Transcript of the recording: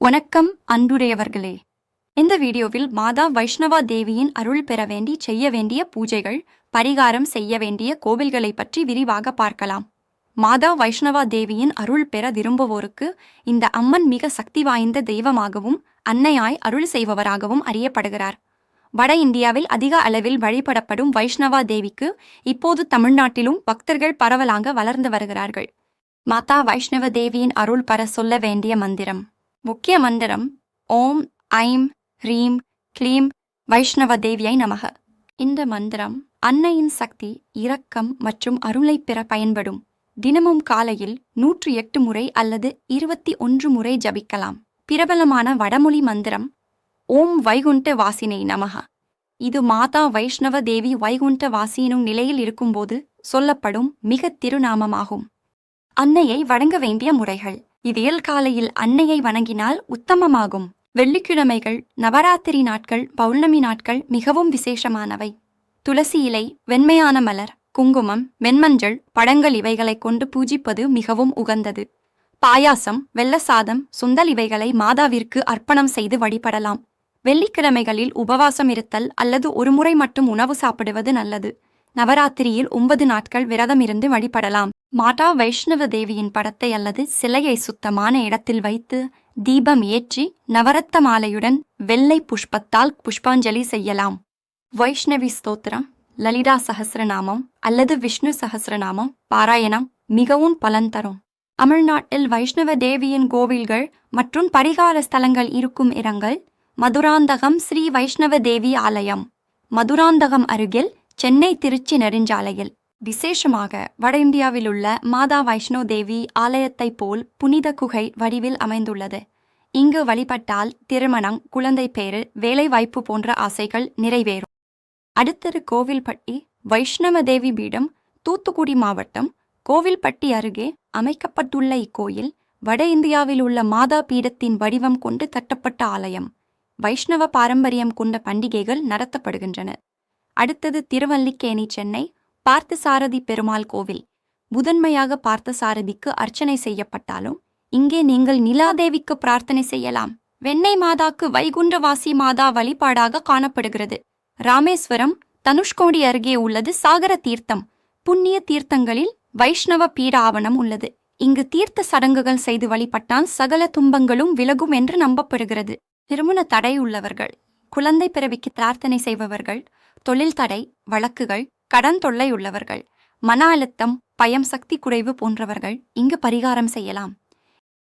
வணக்கம் அன்புடையவர்களே. இந்த வீடியோவில் மாதா வைஷ்ணவா தேவியின் அருள் பெற வேண்டி செய்ய வேண்டிய பூஜைகள் பரிகாரம் செய்ய வேண்டிய கோவில்களை பற்றி விரிவாக பார்க்கலாம். மாதா வைஷ்ணவா தேவியின் அருள் பெற விரும்புவோருக்கு இந்த அம்மன் மிக சக்தி வாய்ந்த தெய்வமாகவும் அன்னையாய் அருள் செய்பவராகவும் அறியப்படுகிறார். வட இந்தியாவில் அதிக அளவில் வழிபடப்படும் வைஷ்ணவா தேவிக்கு இப்போது தமிழ்நாட்டிலும் பக்தர்கள் பரவலாக வளர்ந்து வருகிறார்கள். மாதா வைஷ்ணவ தேவியின் அருள் பெற சொல்ல வேண்டிய மந்திரம். முக்கிய மந்திரம் ஓம் ஐம் ஹ்ரீம் க்ளீம் வைஷ்ணவ தேவியை நமக. இந்த மந்திரம் அன்னையின் சக்தி இரக்கம் மற்றும் அருளை பெற பயன்படும். தினமும் காலையில் நூற்று எட்டு முறை அல்லது இருபத்தி ஒன்று முறை ஜபிக்கலாம். பிரபலமான வடமொழி மந்திரம் ஓம் வைகுண்ட வாசினை நமக. இது மாதா வைஷ்ணவ தேவி வைகுண்ட வாசினும் நிலையில் இருக்கும்போது சொல்லப்படும் மிக திருநாமமாகும். அன்னையை வணங்க வேண்டிய முறைகள். இதில் காலையில் அன்னையை வணங்கினால் உத்தமமாகும். வெள்ளிக்கிழமைகள் நவராத்திரி நாட்கள் பௌர்ணமி நாட்கள் மிகவும் விசேஷமானவை. துளசி இலை வெண்மையான மலர் குங்குமம் வெண்மஞ்சள் பழங்கள் இவைகளைக் கொண்டு பூஜிப்பது மிகவும் உகந்தது. பாயாசம் வெள்ளசாதம் சுண்டல் இவைகளை மாதாவிற்கு அர்ப்பணம் செய்து வழிபடலாம். வெள்ளிக்கிழமைகளில் உபவாசம் இருத்தல் அல்லது ஒருமுறை மட்டும் உணவு சாப்பிடுவது நல்லது. நவராத்திரியில் ஒன்பது நாட்கள் விரதம் இருந்து வழிபடலாம். மாதா வைஷ்ணவ தேவியின் படத்தை அல்லது சிலையை சுத்தமான இடத்தில் வைத்து தீபம் ஏற்றி நவரத்த மாலையுடன் வெள்ளை புஷ்பத்தால் புஷ்பாஞ்சலி செய்யலாம். வைஷ்ணவி ஸ்தோத்திரம் லலிதா சஹஸ்ரநாமம் அல்லது விஷ்ணு சஹஸ்ரநாமம் பாராயணம் மிகவும் பலன் தரும். தமிழ்நாட்டில் வைஷ்ணவ தேவியின் கோவில்கள் மற்றும் பரிகார ஸ்தலங்கள் இருக்கும் இடங்கள் மதுராந்தகம் ஸ்ரீ வைஷ்ணவ தேவி ஆலயம். மதுராந்தகம் அருகில் சென்னை திருச்சி நெடுஞ்சாலையில். விசேஷமாக வட இந்தியாவில் உள்ள மாதா வைஷ்ணோ தேவி ஆலயத்தைப் போல் புனித குகை வடிவில் அமைந்துள்ளது. இங்கு வழிபட்டால் திருமணம் குழந்தை பேறு வேலைவாய்ப்பு போன்ற ஆசைகள் நிறைவேறும். அடுத்தது கோவில்பட்டி வைஷ்ணவ தேவி பீடம் தூத்துக்குடி மாவட்டம் கோவில்பட்டி அருகே அமைக்கப்பட்டுள்ள இக்கோயில் வட இந்தியாவில் உள்ள மாதா பீடத்தின் வடிவம் கொண்டு கட்டப்பட்ட ஆலயம். வைஷ்ணவ பாரம்பரியம் கொண்ட பண்டிகைகள் நடத்தப்படுகின்றன. அடுத்தது திருவல்லிக்கேணி சென்னை பார்த்தசாரதி பெருமாள் கோவில். முதன்மையாக பார்த்தசாரதிக்கு அர்ச்சனை செய்யப்பட்டாலும் இங்கே நீங்கள் நிலாதேவிக்கு பிரார்த்தனை செய்யலாம். வெண்ணெய் மாதாக்கு வைகுண்டவாசி மாதா வழிபாடாக காணப்படுகிறது. ராமேஸ்வரம் தனுஷ்கோடி அருகே உள்ளது சாகர தீர்த்தம். புண்ணிய தீர்த்தங்களில் வைஷ்ணவ பீட ஆவணம் உள்ளது. இங்கு தீர்த்த சடங்குகள் செய்து வழிபட்டால் சகல துன்பங்களும் விலகும் என்று நம்பப்படுகிறது. திருமண தடை உள்ளவர்கள் குழந்தை பிறவிக்கு பிரார்த்தனை செய்பவர்கள் தொழில் தடை வழக்குகள் கடன் தொல்லை உள்ளவர்கள் மன அழுத்தம் பயம் சக்தி குறைவு போன்றவர்கள் இங்கு பரிகாரம் செய்யலாம்.